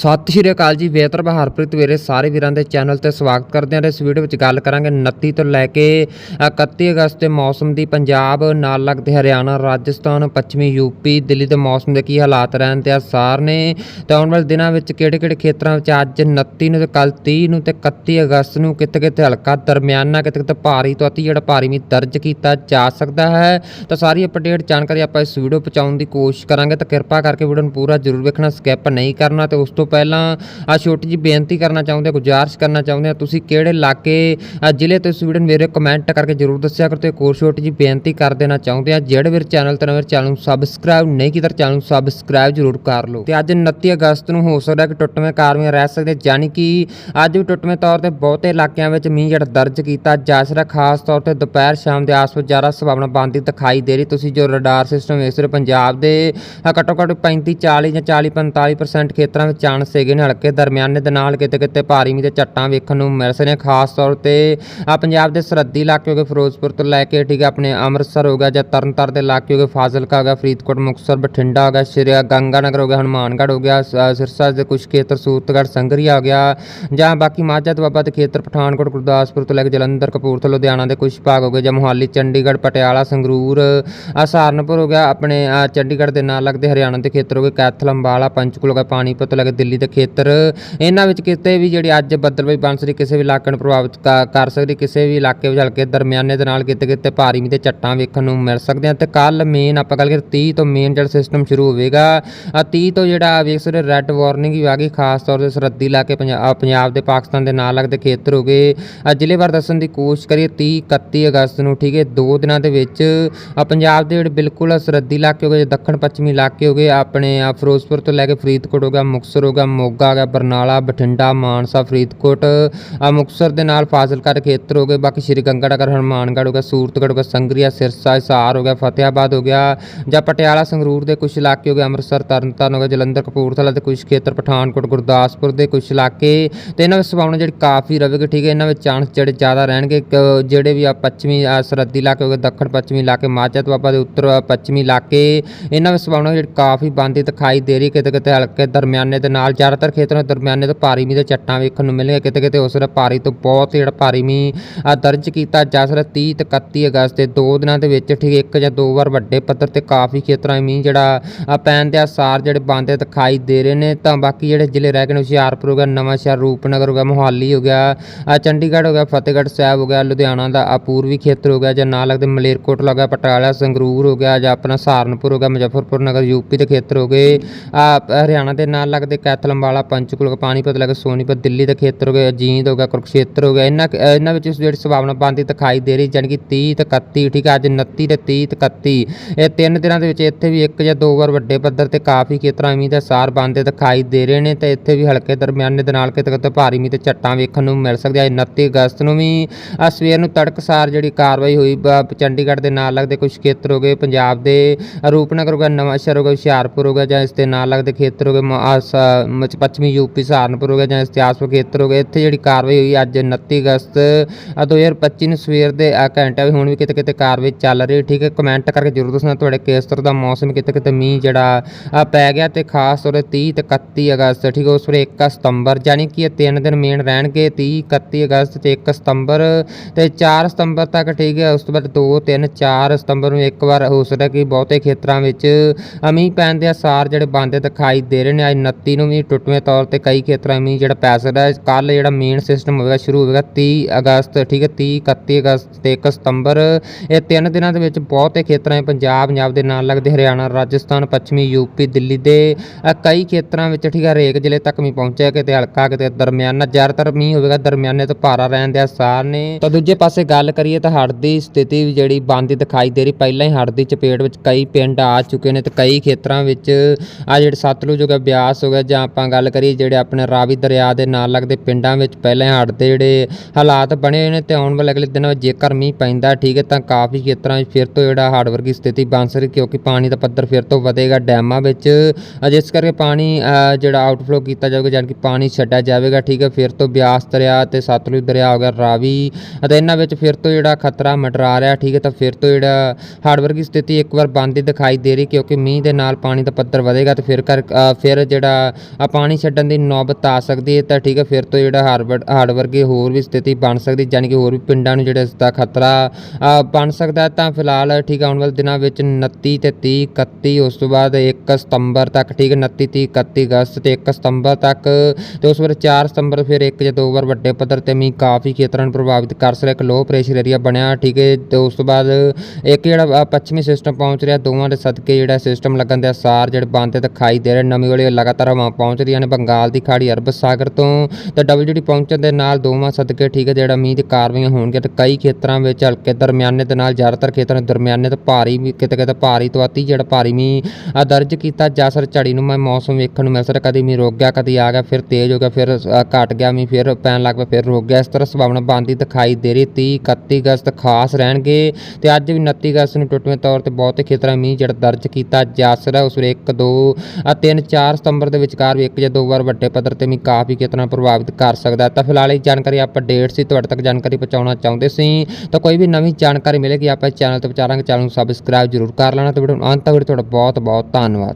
ਸਤਿ ਸ਼੍ਰੀ ਅਕਾਲ ਜੀ ਵੇਤਰ ਬਹਾਰਪ੍ਰੀਤ ਵੀਰੇ, ਸਾਰੇ ਵੀਰਾਂ ਦੇ ਚੈਨਲ ਤੇ ਸਵਾਗਤ ਕਰਦੇ ਹਾਂ ਤੇ ਇਸ ਵੀਡੀਓ ਵਿੱਚ ਗੱਲ ਕਰਾਂਗੇ 29 ਤੋਂ ਲੈ ਕੇ 31 ਅਗਸਤ ਦੇ ਮੌਸਮ ਦੀ ਪੰਜਾਬ, ਨਾਲ ਲੱਗਦੇ ਹਰਿਆਣਾ, ਰਾਜਸਥਾਨ, ਪੱਛਮੀ ਯੂਪੀ ਦਿੱਲੀ ਦੇ ਮੌਸਮ ਦੇ ਕੀ ਹਾਲਾਤ ਰਹਿਣ ਤੇ ਆਸਾਰ ਨੇ। ਤੇ ਆਉਣ ਵਾਲੇ ਦਿਨਾਂ ਵਿੱਚ ਕਿਹੜੇ-ਕਿਹੜੇ ਖੇਤਰਾਂ ਵਿੱਚ ਅੱਜ 29 ਨੂੰ ਤੇ ਕੱਲ 30 ਨੂੰ ਤੇ 31 ਅਗਸਤ ਨੂੰ ਕਿਤੇ-ਕਿਤੇ ਹਲਕਾ ਦਰਮਿਆਨਾ ਕਿਤੇ-ਕਿਤੇ ਭਾਰੀ ਤੋਂ ਅਤੀ ਜਿਹੜਾ ਭਾਰੀ ਮੀਂਹ ਦਰਜ ਕੀਤਾ ਜਾ ਸਕਦਾ ਹੈ। ਤਾਂ ਸਾਰੀ ਅਪਡੇਟ ਜਾਣਕਾਰੀ ਆਪਾਂ ਇਸ ਵੀਡੀਓ ਪਹੁੰਚਾਉਣ ਦੀ ਕੋਸ਼ਿਸ਼ ਕਰਾਂਗੇ, ਤਾਂ ਕਿਰਪਾ ਕਰਕੇ ਵੀਡੀਓ ਨੂੰ ਪੂਰਾ ਜ਼ਰੂਰ ਵੇਖਣਾ ਸਕਿਪ ਨਹੀਂ ਕਰਨਾ ਤੇ ਉਸ ਤੋਂ ਪਹਿਲਾਂ ਆ ਛੋਟੀ ਜਿਹੀ ਬੇਨਤੀ ਕਰਨਾ ਚਾਹੁੰਦੇ ਗੁਜ਼ਾਰਿਸ਼ ਕਰਨਾ ਚਾਹੁੰਦੇ ਹਾਂ ਤੁਸੀਂ ਕਿਹੜੇ ਇਲਾਕੇ ਜ਼ਿਲ੍ਹੇ ਤੋਂ ਇਸ ਮੇਰੇ ਕਮੈਂਟ ਕਰਕੇ ਜ਼ਰੂਰ ਦੱਸਿਆ ਕਰੋ ਤੇ ਇੱਕ ਹੋਰ ਛੋਟੀ ਜਿਹੀ ਬੇਨਤੀ ਕਰ ਦੇਣਾ ਚਾਹੁੰਦੇ ਆ, ਜਿਹੜੇ ਵੀਰ ਚੈਨਲ ਤੇ ਨਵੇਂ ਚੈਨਲ ਨੂੰ ਸਬਸਕ੍ਰਾਈਬ ਨਹੀਂ ਕੀਤਾ ਚੈਨਲ ਨੂੰ ਸਬਸਕ੍ਰਾਈਬ ਜ਼ਰੂਰ ਕਰ ਲਓ। ਤੇ ਅੱਜ 29 ਅਗਸਤ ਨੂੰ ਹੋ ਸਕਦਾ ਕਿ ਟੁੱਟਵੇਂ ਕਾਰਵਾਈਆਂ ਰਹਿ ਸਕਦੇ ਯਾਨੀ ਕਿ ਅੱਜ ਵੀ ਟੁੱਟਵੇਂ ਤੌਰ ਤੇ ਬਹੁਤੇ ਇਲਾਕਿਆਂ ਵਿੱਚ ਮੀਂਹ ਜਿਹੜਾ ਦਰਜ ਕੀਤਾ ਜਾ ਸਕਦਾ, ਖਾਸ ਤੌਰ ਤੇ ਦੁਪਹਿਰ ਸ਼ਾਮ ਦੇ ਆਸ-ਪਾਸ ਜ਼ਿਆਦਾ ਸੰਭਾਵਨਾ ਬਣਦੀ ਦਿਖਾਈ ਦੇ ਰਹੀ। ਤੁਸੀਂ ਜੋ ਰਡਾਰ ਸਿਸਟਮ ਵੇਖ ਰਹੇ ਪੰਜਾਬ ਦੇ ਘੱਟੋ ਘੱਟ 35 40 ਜਾਂ 40 45% ਖੇਤਰਾਂ ਵਿੱਚ ਚਾਂਸ ਹੈਗੇ ਨੇ ਹਲਕੇ ਦਰਮਿਆਨੇ ਦੇ ਨਾਲ ਕਿਤੇ ਕਿਤੇ ਭਾਰੀ ਮੀਂਹ ਦੇ ਝੱਟਾਂ ਵੇਖਣ ਨੂੰ ਮਿਲ ਸਕਦੇ ਨੇ। ਖਾਸ ਤੌਰ ਤੇ ਆ ਪੰਜਾਬ ਦੇ ਸਰਹੱਦੀ ਇਲਾਕੇ ਹੋ ਗਏ ਫਿਰੋਜ਼ਪੁਰ ਤੋਂ ਲੈ ਕੇ ਠੀਕ ਹੈ ਆਪਣੇ ਅੰਮ੍ਰਿਤਸਰ ਹੋ ਗਿਆ ਜਾਂ ਤਰਨਤਾਰਨ ਦੇ ਇਲਾਕੇ ਹੋ ਗਏ, ਫਾਜ਼ਿਲਕਾ ਹੋ ਗਿਆ, ਫਰੀਦਕੋਟ, ਮੁਕਤਸਰ, ਬਠਿੰਡਾ ਹੋ ਗਿਆ, ਸ਼੍ਰੀ ਗੰਗਾਨਗਰ ਹੋ ਗਿਆ, ਹਨੂਮਾਨਗੜ੍ਹ ਹੋ ਗਿਆ ਸਿਰਸਾ ਦੇ ਕੁਝ ਖੇਤਰ ਸੂਰਤਗੜ੍ਹ, ਸੰਗਰੀਆ ਹੋ ਗਿਆ ਜਾਂ ਬਾਕੀ ਮਾਝਾ ਦੁਆਬਾ ਦੇ ਖੇਤਰ ਪਠਾਨਕੋਟ, ਗੁਰਦਾਸਪੁਰ ਤੋਂ ਲੈ ਕੇ ਜਲੰਧਰ, ਕਪੂਰਥਲਾ, ਲੁਧਿਆਣਾ ਦੇ ਕੁਝ ਭਾਗ ਹੋ ਗਏ ਜਾਂ ਮੁਹਾਲੀ, ਚੰਡੀਗੜ੍ਹ, ਪਟਿਆਲਾ, ਸੰਗਰੂਰ ਸਹਾਰਨਪੁਰ ਹੋ ਗਿਆ, ਆਪਣੇ ਚੰਡੀਗੜ੍ਹ ਦੇ ਨਾਲ ਲੱਗਦੇ ਹਰਿਆਣਾ ਦੇ ਖੇਤਰ ਹੋ ਗਏ, ਕੈਥਲ, ਅੰਬਾਲਾ, ਪੰਚਕੂਲਾ ਹੋ ਗਿਆ, ਪਾਣੀਪਤ ਤੋਂ ਲੈ ਕੇ ਦਿੱਲੀ ਦੇ ਖੇਤਰ, ਇਹਨਾਂ ਵਿੱਚ ਕਿਤੇ ਵੀ ਜਿਹੜੀ ਅੱਜ ਬੱਦਲਬਾਈ ਬਣ ਸਕਦੀ ਕਿਸੇ ਵੀ ਇਲਾਕੇ ਨੂੰ ਪ੍ਰਭਾਵਿਤ ਕ- ਕਰ ਸਕਦੀ, ਕਿਸੇ ਵੀ ਇਲਾਕੇ ਵਿੱਚ ਹਲਕੇ ਦਰਮਿਆਨੇ ਦੇ ਨਾਲ ਕਿਤੇ ਕਿਤੇ ਭਾਰੀ ਮੀਂਹ ਦੇ ਝੱਟਾਂ ਵੇਖਣ ਨੂੰ ਮਿਲ ਸਕਦੀਆਂ ਤੇ ਕੱਲ ਮੇਨ ਆਪਾਂ ਗੱਲ ਕਰੀਏ 30 ਤੋਂ ਮੇਨ ਜਿਹੜਾ ਸਿਸਟਮ ਸ਼ੁਰੂ ਹੋਵੇਗਾ ਆ 30 ਤੋਂ ਜਿਹੜਾ ਵੇਖ ਸਕਦੇ ਰੈੱਡ ਵਾਰਨਿੰਗ ਵੀ ਆ ਗਈ, ਖਾਸ ਤੌਰ ਤੇ ਸਰਹੱਦੀ ਇਲਾਕੇ ਪੰਜਾਬ ਦੇ ਪਾਕਿਸਤਾਨ ਦੇ ਨਾਲ ਲੱਗਦੇ ਖੇਤਰ ਹੋ ਗਏ। ਆ ਜ਼ਿਲ੍ਹੇਵਾਰ ਦੱਸਣ ਦੀ ਕੋਸ਼ਿਸ਼ ਕਰੀਏ 30 31 ਅਗਸਤ ਨੂੰ, ਠੀਕ ਹੈ, ਦੋ ਦਿਨਾਂ ਦੇ ਵਿੱਚ ਪੰਜਾਬ ਦੇ ਜਿਹੜੇ ਬਿਲਕੁਲ ਸਰਹੱਦੀ ਇਲਾਕੇ ਹੋ ਗਏ ਦੱਖਣ ਪੱਛਮੀ ਇਲਾਕੇ ਹੋ ਗਏ, ਆਪਣੇ ਫਿਰੋਜ਼ਪੁਰ ਤੋਂ ਲੈ ਕੇ ਫਰੀਦਕੋਟ ਹੋ ਗਿਆ, ਮੁਕਤਸਰ ਹੋ ਗਿਆ ਮੋਗਾ ਹੋ ਗਿਆ ਬਰਨਾਲਾ, ਬਠਿੰਡਾ, ਮਾਨਸਾ, ਫਰੀਦਕੋਟ ਆ ਦੇ ਨਾਲ ਫਾਜ਼ਿਲਕਾ ਦੇ ਖੇਤਰ ਹੋ ਗਏ। ਬਾਕੀ ਸ਼੍ਰੀ ਗੰਗਾਨਗਰ ਹਨੂਮਾਨਗੜ੍ਹ ਹੋ ਗਿਆ, ਸੂਰਤਗੜ੍ਹ ਹੋ ਗਿਆ, ਸੰਗਰੀਆ, ਸਿਰਸਾ, ਹਿਸਾਰ ਹੋ ਗਿਆ ਫਤਿਆਬਾਦ ਹੋ ਗਿਆ ਜਾਂ ਪਟਿਆਲਾ, ਸੰਗਰੂਰ ਦੇ ਕੁਝ ਇਲਾਕੇ ਹੋ ਗਏ, ਅੰਮ੍ਰਿਤਸਰ, ਤਰਨਤਾਰਨ ਹੋ ਗਿਆ ਜਲੰਧਰ, ਕਪੂਰਥਲਾ ਦੇ ਕੁਝ ਖੇਤਰ, ਪਠਾਨਕੋਟ, ਗੁਰਦਾਸਪੁਰ ਦੇ ਕੁਝ ਇਲਾਕੇ। ਤੇ ਇਹਨਾਂ ਵਿੱਚ ਸੰਭਾਵਨਾ ਜਿਹੜੀ ਕਾਫੀ ਰਹੇਗੀ ਠੀਕ ਹੈ, ਇਹਨਾਂ ਵਿੱਚ ਚਾਂਸ ਜਿਹੜੇ ਜ਼ਿਆਦਾ ਰਹਿਣਗੇ ਕ- ਜਿਹੜੇ ਵੀ ਆ ਪੱਛਮੀ ਸਰਹੱਦੀ ਇਲਾਕੇ ਹੋ ਗਏ, ਦੱਖਣ ਪੱਛਮੀ ਇਲਾਕੇ ਮਾਝਾ ਦੁਆਬਾ ਦੇ ਉੱਤਰ ਪੱਛਮੀ ਇਲਾਕੇ, ਇਹਨਾਂ ਵਿੱਚ ਸੰਭਾਵਨਾ ਜਿਹੜੀ ਕਾਫੀ ਬੰਦੀ ਦਿਖਾਈ ਦੇ ਰਹੀ ਕਿਤੇ ਕਿਤੇ ਹਲਕੇ ਦਰਮਿਆਨੇ ਦੇ ਨਾਲ ਜ਼ਿਆਦਾਤਰ ਖੇਤਰਾਂ ਵਿੱਚ ਦਰਮਿਆਨੇ ਤੋਂ ਭਾਰੀ ਮੀਂਹ ਦੇ ਚੱਟਾਂ ਵੇਖਣ ਨੂੰ ਮਿਲਣਗੇ ਕਿਤੇ ਕਿਤੇ ਉਸ ਵੇਲੇ ਭਾਰੀ ਤੋਂ ਬਹੁਤ ਜਿਹੜਾ ਭਾਰੀ ਮੀਂਹ ਦਰਜ ਕੀਤਾ ਜਾ ਸਕਦਾ 30 ਤੇ 31 ਅਗਸਤ ਦੇ ਦੋ ਦਿਨਾਂ ਦੇ ਵਿੱਚ ਠੀਕ ਇੱਕ ਜਾਂ ਦੋ ਵਾਰ ਵੱਡੇ ਪੱਧਰ ਤੇ ਕਾਫੀ ਖੇਤਰਾਂ 'ਚ ਮੀਂਹ ਜਿਹੜਾ ਪੈਣ ਦੇ ਆਸਾਰ ਜਿਹੜੇ ਬੰਦੇ ਦਿਖਾਈ ਦੇ ਰਹੇ ਨੇ। ਤਾਂ ਬਾਕੀ ਜਿਹੜੇ ਜ਼ਿਲ੍ਹੇ ਰਹਿ ਗਏ ਨੇ, ਹੁਸ਼ਿਆਰਪੁਰ ਹੋ ਗਿਆ, ਨਵਾਂਸ਼ਹਿਰ, ਰੂਪਨਗਰ ਹੋ ਗਿਆ, ਮੋਹਾਲੀ ਹੋ ਗਿਆ ਚੰਡੀਗੜ੍ਹ ਹੋ ਗਿਆ, ਫਤਿਹਗੜ੍ਹ ਸਾਹਿਬ ਹੋ ਗਿਆ, ਲੁਧਿਆਣਾ ਦਾ ਪੂਰਬੀ ਖੇਤਰ ਹੋ ਗਿਆ ਜਾਂ ਨਾਲ ਲੱਗਦੇ ਮਲੇਰਕੋਟਲਾ ਹੋ ਗਿਆ, ਪਟਿਆਲਾ, ਸੰਗਰੂਰ ਹੋ ਗਿਆ ਜਾਂ ਆਪਣਾ ਸਹਾਰਨਪੁਰ ਹੋ ਗਿਆ, ਮੁਜ਼ੱਫਰਪੁਰ ਨਗਰ ਯੂਪੀ ਦੇ ਖੇਤਰ ਹੋ ਗਏ। ਹਰਿਆਣਾ ਦੇ ਨਾਲ ਲੱਗਦੇ ਕੈਥਲ ਅੰਬਾਲਾ ਪੰਚਕੂਲਾ ਪਾਣੀਪਤ ਲੈ ਕੇ ਸੋਨੀਪਤ, ਦਿੱਲੀ ਦੇ ਖੇਤਰ ਹੋ ਗਿਆ ਅਜੀਤ ਹੋ ਗਿਆ, ਕੁਰਕਸ਼ੇਤਰ ਹੋ ਗਿਆ, ਇਹਨਾਂ ਇਹਨਾਂ ਵਿੱਚ ਜਿਹੜੀ ਸੰਭਾਵਨਾ ਬਣਦੀ ਦਿਖਾਈ ਦੇ ਰਹੀ, ਜਾਣੀ ਕਿ 30 ਤੇ 31 ਠੀਕ ਹੈ, ਅੱਜ 29 ਤੇ 30 ਤੇ 31 ਇਹ ਤਿੰਨ ਦਿਨਾਂ ਦੇ ਵਿੱਚ ਇੱਥੇ ਵੀ ਇੱਕ ਜਾਂ ਦੋ ਵਾਰ ਵੱਡੇ ਪੱਧਰ ਤੇ ਕਾਫੀ ਖੇਤਰਾਂ ਮੀਂਹ ਦੇ ਸਾਰ ਬਣਦੇ ਦਿਖਾਈ ਦੇ ਰਹੇ ਨੇ ਤੇ ਇੱਥੇ ਵੀ ਹਲਕੇ ਦਰਮਿਆਨੇ ਦੇ ਨਾਲ ਕਿਤੇ ਕਿਤੇ ਭਾਰੀ ਮੀਂਹ ਤੇ ਝੱਟਾਂ ਵੇਖਣ ਨੂੰ ਮਿਲ ਸਕਦੀਆਂ। 29 ਅਗਸਤ ਨੂੰ ਵੀ ਆ ਸਵੇਰ ਨੂੰ ਤੜਕਸਾਰ ਜਿਹੜੀ ਕਾਰਵਾਈ ਹੋਈ ਚੰਡੀਗੜ੍ਹ ਦੇ ਨਾਲ ਲੱਗਦੇ ਕੁਝ ਖੇਤਰ ਹੋ ਗਏ, ਪੰਜਾਬ ਦੇ ਰੂਪਨਗਰ ਹੋ ਗਿਆ ਨਵਾਂ ਸ਼ਹਿਰ ਹੋ ਗਿਆ, ਹੁਸ਼ਿਆਰਪੁਰ ਹੋ ਗਿਆ ਜਾਂ ਇਸ ਦੇ ਨਾਲ ਲੱਗਦੇ ਖੇਤਰ ਹੋ ਗਏ ਪੱਛਮੀ ਯੂਪੀ, ਸਹਾਰਨਪੁਰ ਹੋ ਗਿਆ ਜਾਂ ਇਤਿਹਾਸਕ ਖੇਤਰ ਹੋ ਗਏ ਇੱਥੇ ਜਿਹੜੀ ਕਾਰਵਾਈ ਹੋਈ ਅੱਜ 29 ਅਗਸਤ ਆ 2025 ਨੂੰ ਸਵੇਰ ਦੇ ਆ ਘੰਟੇ ਵੀ ਹੁਣ ਵੀ ਕਿਤੇ ਕਿਤੇ ਕਾਰਵਾਈ ਚੱਲ ਰਹੀ, ਠੀਕ ਹੈ ਕਮੈਂਟ ਕਰਕੇ ਜ਼ਰੂਰ ਦੱਸਣਾ ਤੁਹਾਡੇ ਕਿਸ ਤਰ੍ਹਾਂ ਦਾ ਮੌਸਮ ਕਿਤੇ ਕਿਤੇ ਮੀਂਹ ਜਿਹੜਾ ਪੈ ਗਿਆ ਤੇ ਖਾਸ ਤੌਰ ਤੇ 30 ਤੇ 31 ਅਗਸਤ, ਠੀਕ ਹੈ, ਉਸ ਵੇਲੇ 1 ਸਤੰਬਰ ਯਾਨੀ ਕਿ ਇਹ ਤਿੰਨ ਦਿਨ ਮੇਨ ਰਹਿਣਗੇ 30 31 ਅਗਸਤ ਤੇ 1 ਸਤੰਬਰ ਤੇ 4 ਸਤੰਬਰ ਤੱਕ, ਠੀਕ ਹੈ, ਉਸ ਤੋਂ ਬਾਅਦ 2 3 4 ਸਤੰਬਰ ਨੂੰ ਇੱਕ ਵਾਰ ਹੋ ਸਕਦਾ ਕਿ ਬਹੁਤੇ ਖੇਤਰਾਂ ਵਿੱਚ ਆ ਮੀਂਹ ਪੈਣ ਦੇ ਅਸਾਰ ਜਿਹੜੇ ਬੰਦੇ ਦਿਖਾਈ ਦੇ ਰਹੇ ਨੇ, ਅੱਜ 29 ਨੂੰ ਵੀ ਟੁੱਟਵੇਂ ਤੌਰ ਤੇ ਕਈ ਖੇਤਰਾਂ 'ਚ ਮੀਂਹ ਜਿਹੜਾ ਪੈ ਸਕਦਾ ਹੈ। ਕੱਲ ਜਿਹੜਾ ਮੇਨ ਸਿਸਟਮ ਹੋਵੇਗਾ, ਸ਼ੁਰੂ ਹੋਵੇਗਾ 30 ਅਗਸਤ, ਠੀਕ ਹੈ 30 31 ਅਗਸਤ ਤੇ 1 ਸਤੰਬਰ। ਇਹ ਤਿੰਨ ਦਿਨਾਂ ਦੇ ਵਿੱਚ ਬਹੁਤੇ ਖੇਤਰਾਂ 'ਚ ਪੰਜਾਬ ਪੰਜਾਬ ਦੇ ਨਾਲ ਲੱਗਦੇ, ਹਰਿਆਣਾ, ਰਾਜਸਥਾਨ, ਪੱਛਮੀ ਯੂਪੀ ਦਿੱਲੀ ਦੇ ਕਈ ਖੇਤਰਾਂ ਵਿੱਚ, ਠੀਕ ਹੈ, ਹਰੇਕ ਜ਼ਿਲ੍ਹੇ ਤੱਕ ਮੀਂਹ ਪਹੁੰਚਿਆ ਕਿਤੇ ਹਲਕਾ, ਕਿਤੇ ਦਰਮਿਆਨਾ, ਜ਼ਿਆਦਾਤਰ ਮੀਂਹ ਹੋਵੇਗਾ, ਦਰਮਿਆਨੇ ਤੋਂ ਭਾਰਾ ਰਹਿਣ ਦੇ ਆਸਾਰ ਨੇ। ਤਾਂ ਦੂਜੇ ਪਾਸੇ ਗੱਲ ਕਰੀਏ ਤਾਂ ਹੜ੍ਹ ਦੀ ਸਥਿਤੀ ਵੀ ਜਿਹੜੀ ਬੰਦੀ ਦਿਖਾਈ ਦੇ ਰਹੀ, ਪਹਿਲਾਂ ਹੀ ਹੜ੍ਹ ਦੀ ਚਪੇਟ ਵਿੱਚ ਕਈ ਪਿੰਡ ਆ ਚੁੱਕੇ ਨੇ ਤੇ ਕਈ ਖੇਤਰਾਂ ਵਿੱਚ ਆ ਜਿਹੜੇ ਸਤਲੁਜ ਹੋ ਗਿਆ, ਬਿਆਸ ਹੋ ਗਿਆ ਜਾਂ ਆਪਾਂ ਗੱਲ ਕਰੀਏ ਜਿਹੜੇ ਆਪਣੇ ਰਾਵੀ ਦਰਿਆ ਦੇ ਨਾਲ ਲੱਗਦੇ ਪਿੰਡਾਂ ਵਿੱਚ ਪਹਿਲਾਂ ਹੀ ਹੜ੍ਹ ਦੇ ਜਿਹੜੇ ਹਾਲਾਤ ਬਣੇ ਹੋਏ ਨੇ ਤੇ ਆਉਣ ਵਾਲੇ ਅਗਲੇ ਦਿਨਾਂ ਵਿੱਚ ਜੇਕਰ ਮੀਂਹ ਪੈਂਦਾ ਠੀਕ ਹੈ, ਤਾਂ ਕਾਫੀ ਖੇਤਰਾਂ ਵਿੱਚ ਫਿਰ ਤੋਂ ਜਿਹੜਾ ਹੜ੍ਹ ਵਰਗੀ ਸਥਿਤੀ ਬਣ ਸਕਦੀ ਕਿਉਂਕਿ ਪਾਣੀ ਦਾ ਪੱਧਰ ਫਿਰ ਤੋਂ ਵਧੇਗਾ ਡੈਮਾਂ ਵਿੱਚ। ਜਿਸ ਕਰਕੇ ਪਾਣੀ ਜਿਹੜਾ ਆਊਟਫਲੋ ਕੀਤਾ ਜਾਵੇਗਾ ਯਾਨੀ ਕਿ ਪਾਣੀ ਛੱਡਿਆ ਜਾਵੇਗਾ, ਠੀਕ ਹੈ, ਫਿਰ ਤੋਂ ਬਿਆਸ ਦਰਿਆ ਤੇ ਸਤਲੁਜ ਦਰਿਆ ਹੋ ਗਿਆ, ਰਾਵੀ ਅਤੇ ਇਹਨਾਂ ਵਿੱਚ ਫਿਰ ਤੋਂ ਜਿਹੜਾ ਖਤਰਾ ਮੰਡਰਾ ਰਿਹਾ, ਠੀਕ ਹੈ, ਤਾਂ ਫਿਰ ਤੋਂ ਜਿਹੜਾ ਹੜ੍ਹ ਵਰਗੀ ਸਥਿਤੀ ਇੱਕ ਵਾਰ ਬਣਦੀ ਦਿਖਾਈ ਦੇ ਰਹੀ ਕਿਉਂਕਿ ਮੀਂਹ ਦੇ ਨਾਲ ਪਾਣੀ ਦਾ ਪੱਧਰ ਵਧੇਗਾ ਤੇ ਫਿਰ ਕਰ ਫਿਰ ਜਿਹੜਾ ਅ, ਪਾਣੀ ਛੱਡਣ ਦੀ ਨੌਬਤ ਆ ਸਕਦੀ ਹੈ ਤਾਂ ਠੀਕ ਹੈ ਫਿਰ ਤੋਂ ਜਿਹੜਾ ਹਾਰਵਰਡ ਹਾਰਡ ਵਰਗੇ ਹੋਰ ਵੀ ਸਥਿਤੀ ਬਣ ਸਕਦੀ ਯਾਨੀ ਕਿ ਹੋਰ ਵੀ ਪਿੰਡਾਂ ਨੂੰ ਜਿਹੜਾ ਇਸ ਦਾ ਖਤਰਾ ਬਣ ਸਕਦਾ ਤਾਂ ਫਿਲਹਾਲ ਠੀਕ ਹੈ ਆਉਣ ਵਾਲੇ ਦਿਨਾਂ ਵਿੱਚ 29 ਤੇ 30 31 ਉਸ ਤੋਂ ਬਾਅਦ 1 ਸਤੰਬਰ ਤੱਕ ਠੀਕ ਹੈ 29 30 31 ਅਗਸਤ ਤੇ 1 ਸਤੰਬਰ ਤੱਕ ਤੇ ਉਸ ਵਾਰ 4 ਸਤੰਬਰ ਫਿਰ ਇੱਕ ਜਾਂ ਦੋ ਵਾਰ ਵੱਡੇ ਪੱਧਰ ਤੇ ਮੀਂਹ ਕਾਫੀ ਖੇਤਰਾਂ ਨੂੰ ਪ੍ਰਭਾਵਿਤ ਕਰ ਸਕਦਾ ਇੱਕ ਲੋ ਪ੍ਰੈਸ਼ਰ ਏਰੀਆ ਬਣਿਆ ਠੀਕ ਹੈ ਤੇ ਉਸ ਤੋਂ ਬਾਅਦ ਇੱਕ ਜਿਹੜਾ ਪੱਛਮੀ ਸਿਸਟਮ ਪਹੁੰਚ ਰਿਹਾ ਦੋਵਾਂ ਦੇ ਸਦਕੇ ਜਿਹੜਾ ਸਿਸਟਮ ਲੱਗਣ ਦੇ ਅਸਾਰ ਜਿਹੜੇ ਬੰਦ ਦਿਖਾਈ ਦੇ ਰਹੇ ਨਵੀਂ ਵਾਲੀ ਲਗਾਤਾਰ ਹਵਾ ਪਹੁੰਚ ਰਹੀਆਂ ਨੇ ਬੰਗਾਲ ਦੀ ਖਾੜੀ ਅਰਬ ਸਾਗਰ ਤੋਂ। ਤੇ ਡਬਲਯੂਡੀ ਪਹੁੰਚਣ ਦੇ ਨਾਲ ਦੋਵਾਂ ਸਦਕੇ ਠੀਕ ਹੈ ਜਿਹੜਾ ਮੀਂਹ ਦੀ ਕਾਰਵਾਈਆਂ ਹੋਣਗੀਆਂ ਤੇ ਕਈ ਖੇਤਰਾਂ ਵਿੱਚ ਹਲਕੇ ਦਰਮਿਆਨੇ ਦੇ ਨਾਲ ਜ਼ਿਆਦਾਤਰ ਖੇਤਰਾਂ ਦਰਮਿਆਨੇ ਤੇ ਭਾਰੀ ਵੀ ਕਿਤੇ ਕਿਤੇ ਭਾਰੀ ਤੋਂ ਅਤੀ ਜਿਹੜਾ ਭਾਰੀ ਮੀਂਹ ਦਰਜ ਕੀਤਾ ਜਾ ਸਕਦਾ। ਝੜੀ ਨੂੰ ਮੈਂ ਮੌਸਮ ਵੇਖਣ ਨੂੰ ਮਿਲ ਸਕਦਾ ਕਦੀ ਮੀਂਹ ਰੁਕ ਗਿਆ ਕਦੀ ਆ ਗਿਆ ਫਿਰ ਤੇਜ਼ ਹੋ ਗਿਆ ਫਿਰ ਅ, ਘਟ ਗਿਆ ਮੀਂਹ ਫਿਰ ਪੈਣ ਲੱਗ ਪਿਆ ਫਿਰ ਰੁਕ ਗਿਆ। ਇਸ ਤਰ੍ਹਾਂ ਸੰਭਾਵਨਾ ਬਣਦੀ ਦਿਖਾਈ ਦੇ ਰਹੀ 30 31 ਅਗਸਤ ਖਾਸ ਰਹਿਣਗੇ। ਤੇ ਅੱਜ ਵੀ 29 ਅਗਸਤ ਨੂੰ ਟੁੱਟਵੇਂ ਤੌਰ ਤੇ ਬਹੁਤੇ ਖੇਤਰਾਂ ਵਿੱਚ ਮੀਂਹ ਜਿਹੜਾ ਦਰਜ ਕੀਤਾ ਜਾ ਸਕਦਾ ਉਸ ਵੇਲੇ 1 2 3 4 ਸਤੰਬਰ ਦੇ ਵਿੱਚ ਵਿਚਕਾਰ ਵੀ ਇੱਕ ਜਾਂ ਦੋ ਵਾਰ ਵੱਡੇ ਪੱਧਰ ਤੇ ਮੀਂਹ ਕਾਫੀ ਖੇਤਰਾਂ ਨੂੰ ਪ੍ਰਭਾਵਿਤ ਕਰ ਸਕਦਾ ਤਾਂ ਫਿਲਹਾਲ ਇਹ ਜਾਣਕਾਰੀ ਅਪਡੇਟ ਸੀ ਤੁਹਾਡੇ ਤੱਕ ਜਾਣਕਾਰੀ ਪਹੁੰਚਾਉਣਾ ਚਾਹੁੰਦੇ ਸੀ। ਤਾਂ ਕੋਈ ਵੀ ਨਵੀਂ ਜਾਣਕਾਰੀ ਮਿਲੇਗੀ, ਆਪਾਂ ਚੈਨਲ ਤੇ ਵਿਚਾਰਾਂਗੇ। ਚੈਨਲ ਨੂੰ ਸਬਸਕ੍ਰਾਈਬ ਜ਼ਰੂਰ ਕਰ ਲੈਣਾ। ਤੇ ਵੀਡੀਓ ਨੂੰ ਅੰਤ ਤੱਕ ਤੁਹਾਡਾ ਬਹੁਤ ਬਹੁਤ ਧੰਨਵਾਦ।